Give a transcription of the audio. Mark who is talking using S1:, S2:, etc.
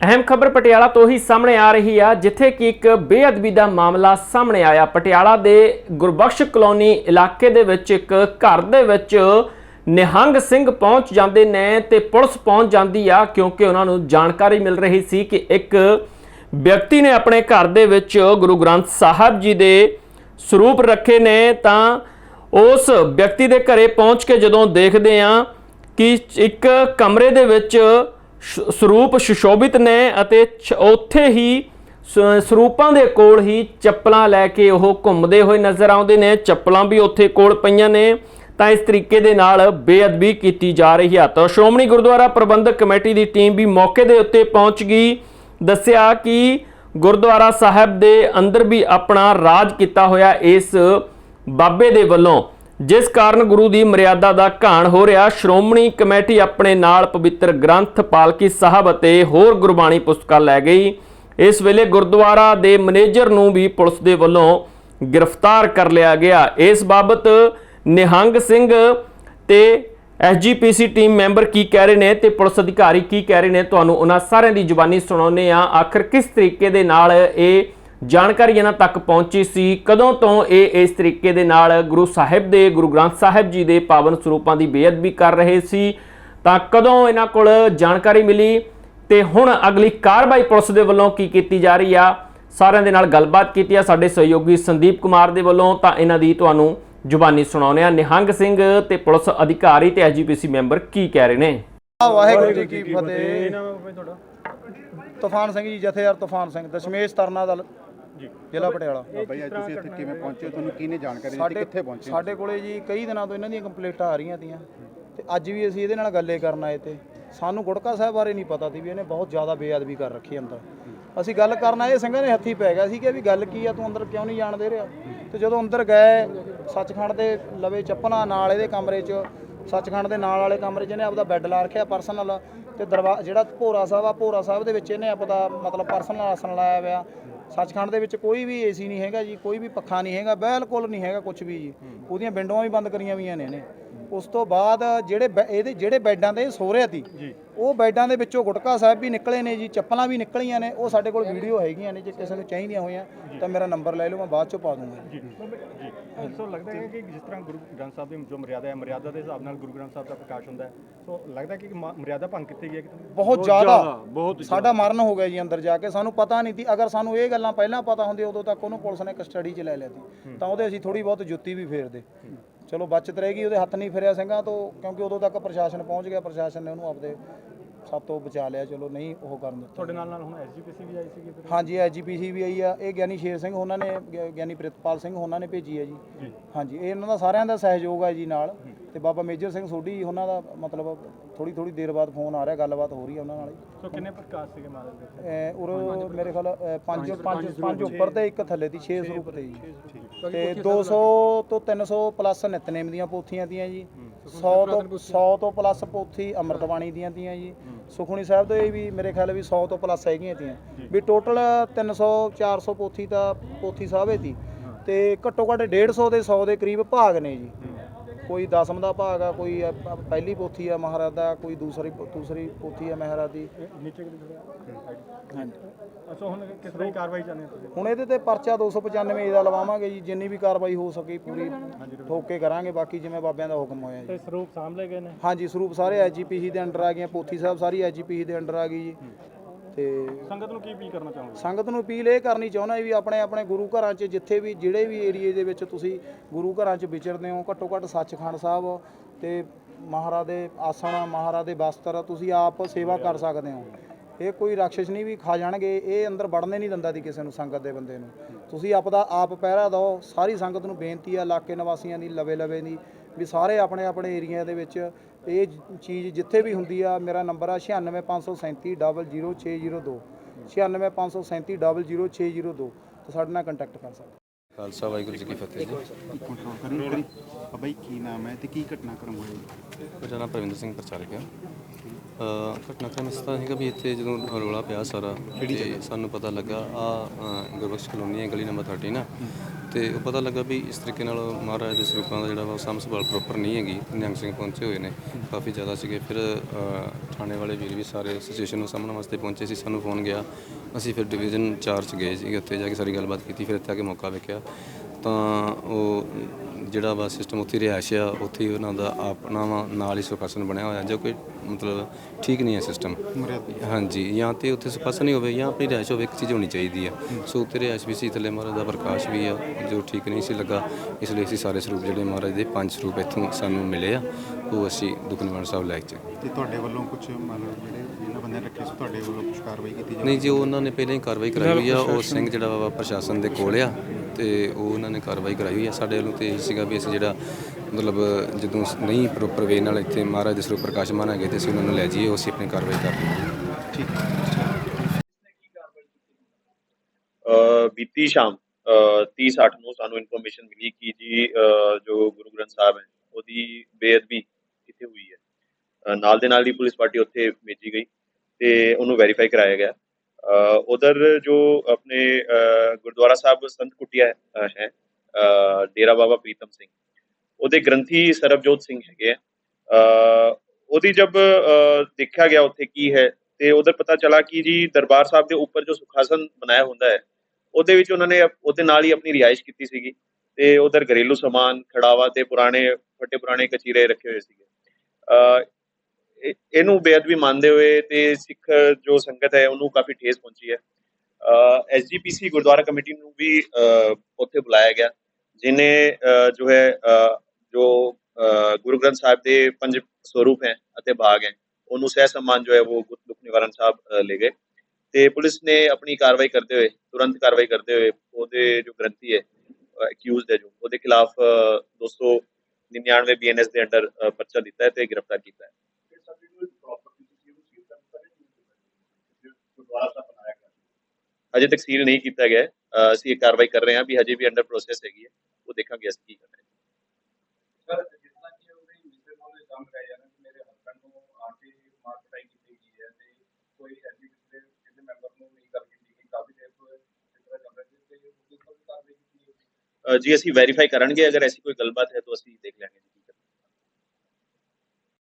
S1: ਅਹਿਮ ਖਬਰ ਪਟਿਆਲਾ ਤੋਂ ਹੀ ਸਾਹਮਣੇ ਆ ਰਹੀ ਆ, ਜਿੱਥੇ ਕਿ ਇੱਕ ਬੇਅਦਬੀ ਦਾ ਮਾਮਲਾ ਸਾਹਮਣੇ ਆਇਆ। ਪਟਿਆਲਾ ਦੇ ਗੁਰਬਖਸ਼ ਕਲੋਨੀ ਇਲਾਕੇ ਦੇ ਵਿੱਚ ਇੱਕ ਘਰ ਦੇ ਵਿੱਚ ਨਿਹੰਗ ਸਿੰਘ ਪਹੁੰਚ ਜਾਂਦੇ ਨੇ ਤੇ ਪੁਲਿਸ ਪਹੁੰਚ ਜਾਂਦੀ ਆ, ਕਿਉਂਕਿ ਉਹਨਾਂ ਨੂੰ ਜਾਣਕਾਰੀ ਮਿਲ ਰਹੀ ਸੀ ਕਿ ਇੱਕ ਵਿਅਕਤੀ ਨੇ ਆਪਣੇ ਘਰ ਦੇ ਵਿੱਚ ਗੁਰੂ ਗ੍ਰੰਥ ਸਾਹਿਬ ਜੀ ਦੇ ਸਰੂਪ ਰੱਖੇ ਨੇ। ਤਾਂ ਉਸ ਵਿਅਕਤੀ ਦੇ ਘਰੇ ਪਹੁੰਚ ਕੇ ਜਦੋਂ ਦੇਖਦੇ ਆ ਕਿ ਇੱਕ ਕਮਰੇ ਦੇ ਵਿੱਚ ਸਰੂਪ ਸੁਸ਼ੋਭਿਤ ਨੇ ਅਤੇ ਛ- ਉੱਥੇ ਹੀ ਸ- ਸਰੂਪਾਂ ਦੇ ਕੋਲ ਹੀ ਚੱਪਲਾਂ ਲੈ ਕੇ ਉਹ ਘੁੰਮਦੇ ਹੋਏ ਨਜ਼ਰ ਆਉਂਦੇ ਨੇ। ਚੱਪਲਾਂ ਵੀ ਉੱਥੇ ਕੋਲ ਪਈਆਂ ਨੇ। ਤਾਂ ਇਸ ਤਰੀਕੇ ਦੇ ਨਾਲ ਬੇਅਦਬੀ ਕੀਤੀ ਜਾ ਰਹੀ ਹੈ। ਤਾਂ ਸ਼੍ਰੋਮਣੀ ਗੁਰਦੁਆਰਾ ਪ੍ਰਬੰਧਕ ਕਮੇਟੀ ਦੀ ਟੀਮ ਵੀ ਮੌਕੇ ਦੇ ਉੱਤੇ ਪਹੁੰਚ ਗਈ। ਦੱਸਿਆ ਕਿ ਗੁਰਦੁਆਰਾ ਸਾਹਿਬ ਦੇ ਅੰਦਰ ਵੀ ਆਪਣਾ ਰਾਜ ਕੀਤਾ ਹੋਇਆ ਇਸ ਬਾਬੇ ਦੇ ਵੱਲੋਂ। ਜਿਸ ਕਾਰਨ ਗੁਰੂ ਦੀ ਮਰਿਆਦਾ ਦਾ ਘਾਣ ਹੋ ਰਿਹਾ, ਸ਼੍ਰੋਮਣੀ ਕਮੇਟੀ ਆਪਣੇ ਨਾਲ ਪਵਿੱਤਰ ਗ੍ਰੰਥ ਪਾਲਕੀ ਸਾਹਿਬ ਅਤੇ ਹੋਰ ਗੁਰਬਾਣੀ ਪੁਸਤਕਾਂ ਲੈ ਗਈ। ਇਸ ਵੇਲੇ ਗੁਰਦੁਆਰਾ ਦੇ ਮੈਨੇਜਰ ਨੂੰ ਵੀ ਪੁਲਿਸ ਦੇ ਵੱਲੋਂ ਗ੍ਰਿਫਤਾਰ ਕਰ ਲਿਆ ਗਿਆ। ਇਸ ਬਾਬਤ ਨਿਹੰਗ ਸਿੰਘ ਤੇ ਐਸਜੀਪੀਸੀ ਟੀਮ ਮੈਂਬਰ ਕੀ ਕਹਿ ਰਹੇ ਨੇ ਤੇ ਪੁਲਿਸ ਅਧਿਕਾਰੀ ਕੀ ਕਹਿ ਰਹੇ ਨੇ, ਤੁਹਾਨੂੰ ਉਹਨਾਂ ਸਾਰਿਆਂ ਦੀ ਜ਼ੁਬਾਨੀ ਸੁਣਾਉਂਦੇ ਆ ਆਖਰ ਕਿਸ ਤਰੀਕੇ ਦੇ ਨਾਲ ਇਹ ਜਾਣਕਾਰੀ ਇਹਨਾਂ ਤੱਕ ਪਹੁੰਚੀ ਸੀ। ਕਦੋਂ ਤੋਂ ਇਹ ਇਸ ਤਰੀਕੇ ਦੇ ਨਾਲ ਗੁਰੂ ਸਾਹਿਬ ਦੇ ਗੁਰੂ ਗ੍ਰੰਥ ਸਾਹਿਬ ਜੀ ਦੇ ਪਾਵਨ ਸਰੂਪਾਂ ਦੀ ਬੇਅਦਬੀ ਕਰ ਰਹੇ ਸੀ। ਤਾਂ ਕਦੋਂ ਇਹਨਾਂ ਕੋਲ ਜਾਣਕਾਰੀ ਮਿਲੀ ਤੇ ਹੁਣ ਅਗਲੀ ਕਾਰਵਾਈ ਪੁਲਿਸ ਦੇ ਵੱਲੋਂ ਕੀ ਕੀਤੀ ਜਾ ਰਹੀ ਆ? ਸਾਰਿਆਂ ਦੇ ਨਾਲ ਗੱਲਬਾਤ ਕੀਤੀ ਆ ਸਾਡੇ ਸਹਿਯੋਗੀ ਸੰਦੀਪ ਕੁਮਾਰ ਦੇ ਵੱਲੋਂ। ਤਾਂ ਇਹਨਾਂ ਦੀ ਤੁਹਾਨੂੰ ਜ਼ੁਬਾਨੀ ਸੁਣਾਉਂਦੇ ਆ ਨਿਹੰਗ ਸਿੰਘ ਤੇ ਪੁਲਿਸ ਅਧਿਕਾਰੀ ਤੇ ਐਜੀਪੀਸੀ ਮੈਂਬਰ ਕੀ ਕਹਿ ਰਹੇ ਨੇ?
S2: ਵਾਹਿਗੁਰੂ ਜੀ ਕੀ ਫਤਿਹ। ਤੂਫਾਨ ਸਿੰਘ ਜੀ ਜਥੇਦਾਰ ਤੂਫਾਨ ਸਿੰਘ ਦਸ਼ਮੇਸ਼ ਤਰਨਾ ਦਲ। ਜ਼ਿਲ੍ਹਾ ਪਟਿਆਲਾ।
S3: ਅੱਜ ਤੁਸੀਂ ਇੱਥੇ ਕਿਵੇਂ ਪਹੁੰਚੇ ਤੁਹਾਨੂੰ ਕਿਹਨੇ ਜਾਣਕਾਰੀ ਦਿੱਤੀ?
S2: ਸਾਡੇ
S3: ਕਿੱਥੇ ਪਹੁੰਚੇ
S2: ਸਾਡੇ ਕੋਲੇ ਜੀ ਕਈ ਦਿਨਾਂ ਤੋਂ ਇਹਨਾਂ ਦੀਆਂ ਕੰਪਲੇਂਟਾਂ ਆ ਰਹੀਆਂ ਤੀਆਂ। ਤੇ ਅੱਜ ਵੀ ਅਸੀਂ ਇਹਦੇ ਨਾਲ ਗੱਲੇ ਕਰਨ ਆਏ ਤੇ। ਸਾਨੂੰ ਗੁਟਕਾ ਸਾਹਿਬ ਬਾਰੇ ਨਹੀਂ ਪਤਾ ਸੀ ਵੀ ਇਹਨੇ ਬਹੁਤ ਜ਼ਿਆਦਾ ਬੇਅਦਬੀ ਕਰ ਰੱਖੀ ਅੰਦਰ। ਅਸੀਂ ਗੱਲ ਕਰਨ ਆਏ ਸਿੰਘਾਂ ਨੇ ਹੱਥੀ ਪੈ ਗਿਆ ਸੀ ਕਿ ਵੀ ਗੱਲ ਕੀ ਆ ਤੂੰ ਅੰਦਰ ਕਿਉਂ ਨਹੀਂ ਜਾਣ ਦੇ ਰਿਹਾ? ਤੇ ਜਦੋਂ ਅੰਦਰ ਗਏ ਸੱਚਖੰਡ ਦੇ ਲਵੇ ਚੱਪਣਾ ਨਾਲ ਇਹਦੇ ਕਮਰੇ 'ਚ ਸੱਚਖੰਡ ਦੇ ਨਾਲ ਵਾਲੇ ਕਮਰੇ 'ਚ ਇਹਨੇ ਆਪਦਾ ਬੈੱਡ ਲਾ ਰੱਖਿਆ ਪਰਸਨਲ। ਤੇ ਦਰਵਾ ਜਿਹੜਾ ਭੋਰਾ ਸਾਹਿਬ ਆ ਭੋਰਾ ਸਾਹਿਬ ਦੇ ਵਿੱਚ ਇਹਨੇ ਆਪਦਾ ਮਤਲਬ ਪਰਸਨਲ ਆਸਣ ਲਾਇਆ ਹੋਇਆ। ਸੱਚਖੰਡ ਦੇ ਵਿੱਚ ਕੋਈ ਵੀ ਏਸੀ ਨਹੀਂ ਹੈਗਾ ਜੀ ਕੋਈ ਵੀ ਪੱਖਾ ਨਹੀਂ ਹੈਗਾ ਬਿਲਕੁਲ ਨਹੀਂ ਹੈਗਾ ਕੁਝ ਵੀ ਜੀ। ਉਹਦੀਆਂ ਵਿੰਡੋਆਂ ਵੀ ਬੰਦ ਕਰੀਆਂ ਹੋਈਆਂ ਨੇ ਇਹਨੇ। ਉਸ ਤੋਂ ਬਾਅਦ ਜਿਹੜੇ ਬੈ- ਇਹਦੇ ਜਿਹੜੇ ਬੈੱਡਾਂ ਤੇ ਇਹ ਸੋ ਰਿਹਾ ਸੀ ਉਹ ਬੈੱਡਾਂ ਦੇ ਵਿੱਚੋਂ ਗੁਟਕਾ ਸਾਹਿਬ ਵੀ ਨਿਕਲੇ ਨੇ ਜੀ ਚੱਪਲਾਂ ਵੀ ਨਿਕਲੀਆਂ ਨੇ ਉਹ ਸਾਡੇ ਕੋਲ ਵੀਡੀਓ ਹੈਗੀਆਂ ਨੇ ਜੇ ਕਿਸੇ ਨੂੰ ਚਾਹੀਦੀਆਂ ਹੋਈਆਂ ਤਾਂ ਮੇਰਾ ਨੰਬਰ ਲੈ ਲਓ ਮੈਂ ਬਾਅਦ ਚੋਂ ਪਾ ਦੂੰਗਾ
S4: ਜੀ। ਸੋ ਲੱਗਦਾ ਹੈ ਕਿ ਜਿਸ ਤਰ੍ਹਾਂ ਗੁਰੂ ਗ੍ਰੰਥ ਸਾਹਿਬ ਦੀ ਜੋ ਮਰਿਆਦਾ ਹੈ ਮਰਿਆਦਾ ਦੇ ਹਿਸਾਬ ਨਾਲ ਗੁਰੂ ਗ੍ਰੰਥ ਸਾਹਿਬ ਦਾ ਪ੍ਰਕਾਸ਼ ਹੁੰਦਾ ਹੈ ਸੋ ਲੱਗਦਾ ਹੈ ਕਿ ਮ- ਮਰਿਆਦਾ ਭੰਗ ਕੀਤੀ ਗਈ ਹੈ ਕਿਤੇ
S2: ਬਹੁਤ ਜ਼ਿਆਦਾ ਸਾਡਾ ਮਰਨ ਹੋ ਗਿਆ ਜੀ ਅੰਦਰ ਜਾ ਕੇ ਸਾਨੂੰ ਪਤਾ ਨਹੀਂ ਸੀ ਅਗਰ ਸਾਨੂੰ ਇਹ ਗੱਲਾਂ ਪਹਿਲਾਂ ਪਤਾ ਹੁੰਦੀਆਂ ਉਦੋਂ ਤੱਕ ਉਹਨੂੰ ਪੁਲਿਸ ਨੇ ਕਸਟਡੀ 'ਚ ਲੈ ਲਿਆ ਸੀ। ਤਾਂ ਉਹਦੇ ਅਸੀਂ ਥੋੜੀ ਬਹੁਤ ਜੁੱਤੀ ਵੀ ਫੇਰਦੇ। ਚਲੋ ਬਚਤ ਰਹੇਗੀ ਉਹਦੇ ਹੱਥ ਨਹੀਂ ਫਿਰਿਆ ਸਿੰਘਾਂ ਤੋਂ, ਕਿਉਂਕਿ ਉਦੋਂ ਤੱਕ ਪ੍ਰਸ਼ਾਸਨ ਪਹੁੰਚ ਗਿਆ, ਪ੍ਰਸ਼ਾਸਨ ਨੇ ਉਹਨੂੰ ਆਪਦੇ ਸਭ ਤੋਂ ਬਚਾ ਲਿਆ ਚਲੋ ਨਹੀਂ ਉਹ ਕਰਨ ਦਿੱਤਾ।
S4: ਤੁਹਾਡੇ ਨਾਲ ਨਾਲ ਹੁਣ ਐਸਜੀਪੀਸੀ ਵੀ ਆਈ ਸੀਗੀ ਫਿਰ?
S2: ਹਾਂਜੀ ਐਜੀਪੀਸੀ ਵੀ ਆਈ ਆ। ਇਹ ਗਿਆਨੀ ਸ਼ੇਰ ਸਿੰਘ ਉਹਨਾਂ ਨੇ ਗਿ- ਗਿਆਨੀ ਪ੍ਰਿਤਪਾਲ ਸਿੰਘ ਉਹਨਾਂ ਨੇ ਭੇਜੀ ਹੈ ਜੀ। ਹਾਂਜੀ ਇਹ ਇਹਨਾਂ ਦਾ ਸਾਰਿਆਂ ਦਾ ਸਹਿਯੋਗ ਹੈ ਜੀ ਨਾਲ। ਤੇ ਬਾਬਾ ਮੇਜਰ ਸਿੰਘ ਸੋਢੀ ਉਹਨਾਂ ਦਾ ਮਤਲਬ ਥੋੜੀ ਥੋੜੀ ਦੇਰ ਬਾਅਦ ਫੋਨ ਆ ਰਿਹਾ ਗੱਲਬਾਤ ਹੋ ਰਹੀ ਹੈ ਉਹਨਾਂ ਨਾਲ ਜੀ।
S4: ਸੋ ਕਿੰਨੇ ਪ੍ਰਕਾਸ਼ ਸੀਗੇ ਮਹਾਰਾਜ ਦੇ
S2: ਉਰ ਮੇਰੇ ਖਿਆਲ ਪੰਜ ਪੰਜ ਪੰਜ ਉੱਪਰ ਤੇ ਇੱਕ ਥੱਲੇ ਦੀ 6 ਸਰੂਪ ਤੇ ਜੀ। ਤੇ 200 ਤੋਂ 300 ਪਲੱਸ ਨਿਤਨੇਮ ਦੀਆਂ ਪੋਥੀਆਂ ਦੀਆਂ ਜੀ। 100 ਤੋਂ 100 ਤੋਂ ਪਲੱਸ ਪੋਥੀ ਅੰਮ੍ਰਿਤਬਾਣੀ ਦੀਆਂ ਦੀਆਂ ਜੀ। ਸੁਖਮਨੀ ਸਾਹਿਬ ਦੇ ਵੀ ਮੇਰੇ ਖਿਆਲ ਵੀ 100 ਤੋਂ ਪਲੱਸ ਹੈਗੀਆਂ ਤੀਆਂ। ਵੀ ਟੋਟਲ 300 400 ਪੋਥੀ ਤਾਂ ਪੋਥੀ ਸਾਹਿਬੇ ਤੀ ਤੇ ਘੱਟੋ ਘੱਟ 150 ਦੇ 100 ਦੇ ਕਰੀਬ ਭਾਗ ਨੇ ਜੀ। ਕੋਈ ਦਸਮ ਦਾ ਭਾਗ ਆ ਕੋਈ ਪਹਿਲੀ ਪੋਥੀ ਆ ਮਹਾਰਾਜ ਦਾ ਕੋਈ ਦੂਸਰੀ ਦੂਸਰੀ ਪੋਥੀ ਆ ਮਹਾਰਾਜ ਦੀ।
S4: ਨੀਚੇ
S2: ਹਾਂਜੀ।
S4: ਹੁਣ ਕਿਸ ਤਰ੍ਹਾਂ ਦੀ ਕਾਰਵਾਈ ਚਾਹੁੰਦੇ ਹੋ ਤੁਸੀਂ?
S2: ਹੁਣ ਇਹਦੇ ਤੇ ਪਰਚਾ 295 ਏ ਦਾ ਲਵਾਵਾਂਗੇ ਜੀ ਜਿੰਨੀ ਵੀ ਕਾਰਵਾਈ ਹੋ ਸਕੀ ਪੂਰੀ ਠੋਕ ਕੇ ਕਰਾਂਗੇ ਬਾਕੀ ਜਿਵੇਂ ਬਾਬਿਆਂ ਦਾ ਹੁਕਮ ਹੋਇਆ ਜੀ।
S4: ਸਰੂਪ ਸਾਹਮਣੇ ਗਏ ਨੇ?
S2: ਹਾਂਜੀ ਸਰੂਪ ਸਾਰੇ ਐਜੀਪੀਸੀ ਦੇ ਅੰਡਰ ਆ ਗਏ ਪੋਥੀ ਸਾਹਿਬ ਸਾਰੀ ਐਜੀਪੀਸੀ ਦੇ ਅੰਡਰ ਆ ਗਈ ਜੀ। ਤੇ
S4: ਸੰਗਤ ਨੂੰ ਕੀ ਅਪੀਲ ਕਰਨਾ ਚਾਹੋਗੇ?
S2: ਸੰਗਤ ਨੂੰ ਅਪੀਲ ਇਹ ਕਰਨੀ ਚਾਹੁੰਦਾ ਵੀ ਆਪਣੇ ਆਪਣੇ ਗੁਰੂ ਘਰਾਂ 'ਚ ਜਿੱਥੇ ਵੀ ਜਿਹੜੇ ਵੀ ਏਰੀਏ ਦੇ ਵਿੱਚ ਤੁਸੀਂ ਗੁਰੂ ਘਰਾਂ 'ਚ ਵਿਚਰਦੇ ਹੋ ਘੱਟੋ ਘੱਟ ਸੱਚਖੰਡ ਸਾਹਿਬ ਤੇ ਮਹਾਰਾਜ ਦੇ ਆਸਣ ਮਹਾਰਾਜ ਦੇ ਬਸਤਰ ਤੁਸੀਂ ਆਪ ਸੇਵਾ ਕਰ ਸਕਦੇ ਹੋ। ਇਹ ਕੋਈ ਰਾਖਸ਼ ਨਹੀਂ ਵੀ ਖਾ ਜਾਣਗੇ ਇਹ ਅੰਦਰ ਵੜਨੇ ਨਹੀਂ ਦਿੰਦਾ ਦੀ ਕਿਸੇ ਨੂੰ ਸੰਗਤ ਦੇ ਬੰਦੇ ਨੂੰ। ਤੁਸੀਂ ਆਪਦਾ ਆਪ ਪਹਿਰਾ ਦਿਓ ਸਾਰੀ ਸੰਗਤ ਨੂੰ ਬੇਨਤੀ ਆ ਇਲਾਕੇ ਨਿਵਾਸੀਆਂ ਦੀ ਲਵੇ ਲਵੇ ਦੀ। ਵੀ ਸਾਰੇ ਆਪਣੇ ਆਪਣੇ ਏਰੀਆ ਦੇ ਵਿੱਚ ਇਹ ਚੀਜ਼ ਜਿੱਥੇ ਵੀ ਹੁੰਦੀ ਆ ਮੇਰਾ ਨੰਬਰ ਆ 9657300602 9657300602 ਤੇ ਸਾਡੇ ਨਾਲ ਕੰਟੈਕਟ ਕਰ ਸਕਦੇ
S5: ਖਾਲਸਾ ਵਾਹਿਗੁਰੂ ਜੀ ਕੀ ਫਤਿਹ ਜੀ।
S3: ਕੰਟਰੋਲ ਕਰੀ ਕਰੀ ਬਾਬਾ ਜੀ ਕੀ ਨਾਮ ਹੈ ਤੇ ਕੀ ਘਟਨਾਕ੍ਰਮ ਹੋਇਆ ਜੀ?
S5: ਮੇਰਾ ਨਾਮ ਪ੍ਰਵਿੰਦਰ ਸਿੰਘ ਪ੍ਰਚਾਰਕ ਹੈ। ਘਟਨਾਕ੍ਰਮ ਇਸ ਤਰ੍ਹਾਂ ਹੈਗਾ ਵੀ ਇੱਥੇ ਜਦੋਂ ਰੌਲਾ ਪਿਆ ਸਾਰਾ ਤੇ ਸਾਨੂੰ ਪਤਾ ਲੱਗਾ ਆ ਗੁਰਬਖਸ਼ ਕਲੋਨੀ ਹੈ ਗਲੀ ਨੰਬਰ 13 ਨਾ। ਤੇ ਉਹ ਪਤਾ ਲੱਗਾ ਵੀ ਇਸ ਤਰੀਕੇ ਨਾਲ ਮਹਾਰਾਜ ਦੇ ਸਰੂਪਾਂ ਦਾ ਜਿਹੜਾ ਵਾ ਸਾਂਭ ਸੰਭਾਲ ਪ੍ਰੋਪਰ ਨਹੀਂ ਹੈਗੀ ਨਿਹੰਗ ਸਿੰਘ ਪਹੁੰਚੇ ਹੋਏ ਨੇ ਕਾਫੀ ਜ਼ਿਆਦਾ ਸੀਗੇ। ਫਿਰ ਅ, ਥਾਣੇ ਵਾਲੇ ਵੀਰ ਵੀ ਸਾਰੇ ਸਿਚੁਏਸ਼ਨ ਨੂੰ ਸਾਹਮਣੇ ਵਾਸਤੇ ਪਹੁੰਚੇ ਸੀ ਸਾਨੂੰ ਫੋਨ ਗਿਆ। ਅਸੀਂ ਫਿਰ ਡਿਵੀਜ਼ਨ 4 ਚ ਗਏ ਸੀਗੇ ਉੱਥੇ ਜਾ ਕੇ ਸਾਰੀ ਗੱਲਬਾਤ ਕੀਤੀ ਫਿਰ ਇੱਥੇ ਆ ਕੇ ਮੌਕਾ ਵੇਖਿਆ। ਤਾਂ ਉਹ ਜਿਹੜਾ ਵਾ ਸਿਸਟਮ ਉੱਥੇ ਰਿਹਾਇਸ਼ ਆ ਉੱਥੇ ਹੀ ਉਹਨਾਂ ਦਾ ਆਪਣਾ ਵਾ ਨਾਲ ਹੀ ਸੁਖਾਸਨ ਬਣਿਆ ਹੋਇਆ ਜੋ ਕੋਈ ਮਤਲਬ ਠੀਕ ਨਹੀਂ ਹੈ ਸਿਸਟਮ ਹਾਂਜੀ ਜਾਂ ਤੇ ਉੱਥੇ ਸੁਖਾਸਨ ਹੀ ਹੋਵੇ ਜਾਂ ਆਪਣੀ ਰਿਹਾਇਸ਼ ਹੋਵੇ ਇੱਕ ਚੀਜ਼ ਹੋਣੀ ਚਾਹੀਦੀ ਆ। ਸੋ ਉੱਥੇ ਰਿਹਾਇਸ਼ ਵੀ ਸੀ ਥੱਲੇ ਮਹਾਰਾਜ ਦਾ ਪ੍ਰਕਾਸ਼ ਵੀ ਆ ਜੋ ਠੀਕ ਨਹੀਂ ਸੀ ਲੱਗਾ ਇਸ ਲਈ ਅਸੀਂ ਸਾਰੇ ਸਰੂਪ ਜਿਹੜੇ ਮਹਾਰਾਜ ਦੇ ਪੰਜ ਸਰੂਪ ਇੱਥੋਂ ਸਾਨੂੰ ਮਿਲੇ ਆ ਉਹ ਅਸੀਂ ਦੁੱਖ ਨਿਵਾਰਨ ਸਾਹਿਬ ਲੈ ਕੇ
S3: ਤੇ ਤੁਹਾਡੇ ਵੱਲੋਂ ਕੁਝ ਮਤਲਬ ਜਿਹੜੇ ਇਹਨਾਂ ਬੰਦੇ ਰੱਖੇ ਸੀ ਤੁਹਾਡੇ ਵੱਲੋਂ ਕੁਝ ਕਾਰਵਾਈ ਕੀਤੀ ਜਾਵੇ?
S5: ਨਹੀਂ ਜੀ ਉਹ ਉਹਨਾਂ ਨੇ ਪਹਿਲਾਂ ਹੀ ਕਾਰਵਾਈ ਕਰਾਈ ਹੋਈ ਆ ਉਹ ਸਿੰਘ ਜਿਹੜਾ ਵਾ ਪ੍ਰਸ਼ਾਸਨ ਦੇ ਕੋਲ ਆ ਤੇ ਉਹ ਉਹਨਾਂ ਨੇ ਕਾਰਵਾਈ ਕਰਾਈ ਹੋਈ ਆ। ਸਾਡੇ ਵੱਲੋਂ ਤੇ ਇਹ ਸੀਗਾ ਵੀ ਅਸੀਂ ਜਿਹੜਾ ਮਤਲਬ ਜਦੋਂ ਨਹੀਂ ਪ੍ਰੋਪਰ ਵੇ ਨਾਲ ਇੱਥੇ ਮਹਾਰਾਜ ਦੇ ਸਰੂਪ ਪ੍ਰਕਾਸ਼ਮਾਨ ਹੈਗੇ ਤੇ ਅਸੀਂ ਉਹਨਾਂ ਨੂੰ ਲੈ ਜਾਈਏ ਉਹ ਅਸੀਂ ਆਪਣੀ ਕਾਰਵਾਈ ਕਰ ਲਈਏ।
S3: ਠੀਕ। ਹੈ
S6: ਅ, ਬੀਤੀ ਸ਼ਾਮ 30:08 ਨੂੰ ਸਾਨੂੰ ਇਨਫੋਰਮੇਸ਼ਨ ਮਿਲੀ ਕਿ ਜੀ ਜੋ ਗੁਰੂ ਗ੍ਰੰਥ ਸਾਹਿਬ ਹੈ ਉਹਦੀ ਬੇਅਦਬੀ ਇੱਥੇ ਹੋਈ ਹੈ। ਨਾਲ ਦੇ ਨਾਲ ਹੀ ਪੁਲਿਸ ਪਾਰਟੀ ਉੱਥੇ ਭੇਜੀ ਗਈ ਤੇ ਉਹਨੂੰ ਵੈਰੀਫਾਈ ਕਰਾਇਆ ਗਿਆ। ਉਧਰ ਜੋ ਆਪਣੇ ਅ, ਗੁਰਦੁਆਰਾ ਸਾਹਿਬ ਸੰਤ ਕੁਟਿਆ ਹੈ ਡੇਰਾ ਬਾਬਾ ਪ੍ਰੀਤਮ ਸਿੰਘ ਉਹਦੇ ਗ੍ਰੰਥੀ ਸਰਬਜੋਤ ਸਿੰਘ ਹੈਗੇ ਆ ਉਹਦੀ ਜਬ ਦੇਖਿਆ ਗਿਆ ਉੱਥੇ ਕੀ ਹੈ ਤੇ ਉਧਰ ਪਤਾ ਚਲਾ ਕਿ ਜੀ ਦਰਬਾਰ ਸਾਹਿਬ ਦੇ ਉੱਪਰ ਜੋ ਸੁਖਾਸਨ ਬਣਾਇਆ ਹੁੰਦਾ ਹੈ ਉਹਦੇ ਵਿੱਚ ਉਹਨਾਂ ਨੇ ਉਹਦੇ ਨਾਲ ਹੀ ਆਪਣੀ ਰਿਹਾਇਸ਼ ਕੀਤੀ ਸੀਗੀ ਤੇ ਉਧਰ ਘਰੇਲੂ ਸਮਾਨ ਖੜਾਵਾ ਤੇ ਪੁਰਾਣੇ ਫੱਟੇ ਪੁਰਾਣੇ ਕਚੀਰੇ ਰੱਖੇ ਹੋਏ ਸੀਗੇ ਇਹਨੂੰ ਬੇਅਦਬੀ ਮੰਨਦੇ ਹੋਏ ਤੇ ਸਿੱਖ ਜੋ ਸੰਗਤ ਹੈ, ਉਹਨੂੰ ਕਾਫੀ ਠੇਸ ਪਹੁੰਚੀ ਹੈ। ਐਸਜੀਪੀਸੀ ਗੁਰਦੁਆਰਾ ਕਮੇਟੀ ਨੂੰ ਵੀ ਉੱਥੇ ਬੁਲਾਇਆ ਗਿਆ, ਜਿਨੇ ਜੋ ਹੈ ਜੋ ਗੁਰੂ ਗ੍ਰੰਥ ਸਾਹਿਬ ਦੇ ਪੰਜ ਸਰੂਪ ਹੈ ਅਤੇ ਬਾਗ ਹੈ, ਉਹਨੂੰ ਸਹਿ ਸਨਮਾਨ ਜੋ ਹੈ, ਉਹ ਦੁੱਖ ਨਿਵਾਰਨ ਸਾਹਿਬ ਲੈ ਗਏ। ਤੇ ਪੁਲਿਸ ਨੇ ਆਪਣੀ ਕਾਰਵਾਈ ਕਰਦੇ ਹੋਏ, ਤੁਰੰਤ ਕਾਰਵਾਈ ਕਰਦੇ ਹੋਏ, ਉਹਦੇ ਜੋ ਗ੍ਰੰਥੀ ਹੈ ਅਕਿਊਜ਼ਡ ਹੈ ਜੋ, ਉਹਦੇ ਖਿਲਾਫ 299 ਬੀਐਨਐਸ ਦੇ ਅੰਡਰ ਪਰਚਾ ਦਿੱਤਾ ਹੈ ਤੇ ਗ੍ਰਿਫਤਾਰ ਕੀਤਾ ਹੈ। ਅਜੇ ਤੱਕ ਸੀਲ ਨਹੀਂ ਕੀਤਾ ਗਿਆ ਹੈ। ਅ, ਅਸੀਂ ਇਹ ਕਾਰਵਾਈ ਕਰ ਰਹੇ ਹਾਂ ਵੀ ਹਜੇ ਵੀ ਅੰਡਰ ਪ੍ਰੋਸੈਸ ਹੈਗੀ ਹੈ ਉਹ ਦੇਖਾਂਗੇ ਅਸੀਂ ਕੀ ਕਰਨਾ ਹੈ
S7: ਸਰ ਜਿਸ ਤਰ੍ਹਾਂ ਕਿ ਉਹਦੇ ਮਿਸਟਰ ਨੂੰ ਇਲਜ਼ਾਮ ਲਗਾਇਆ ਜਾ ਰਿਹਾ ਕਿ ਮੇਰੇ ਹਸਬੰਡ ਨੂੰ ਆ ਕੇ ਮਾਰ ਕੁਟਾਈ ਕੀਤੀ ਗਈ ਹੈ ਤੇ ਕੋਈ ਐਸੀ ਕਿਸੇ ਕਿਸੇ ਮੈਂਬਰ ਨੂੰ ਨਹੀਂ ਕਰ ਕੀਤੀ ਗਈ ਕਾਫੀ ਦੇਰ ਤੋਂ ਇਸ ਤਰ੍ਹਾਂ ਚੱਲ ਰਿਹਾ ਸੀ ਤੇ ਉਸ ਉੱਪਰ ਵੀ ਕਾਰਵਾਈ ਕੀਤੀ ਗਈ
S6: ਅ, ਜੀ ਅਸੀਂ ਵੈਰੀਫਾਈ ਕਰਾਂਗੇ ਅਗਰ ਐਸੀ ਕੋਈ ਗੱਲਬਾਤ ਹੈ ਤਾਂ ਅਸੀਂ ਦੇਖ ਲੈਂਗੇ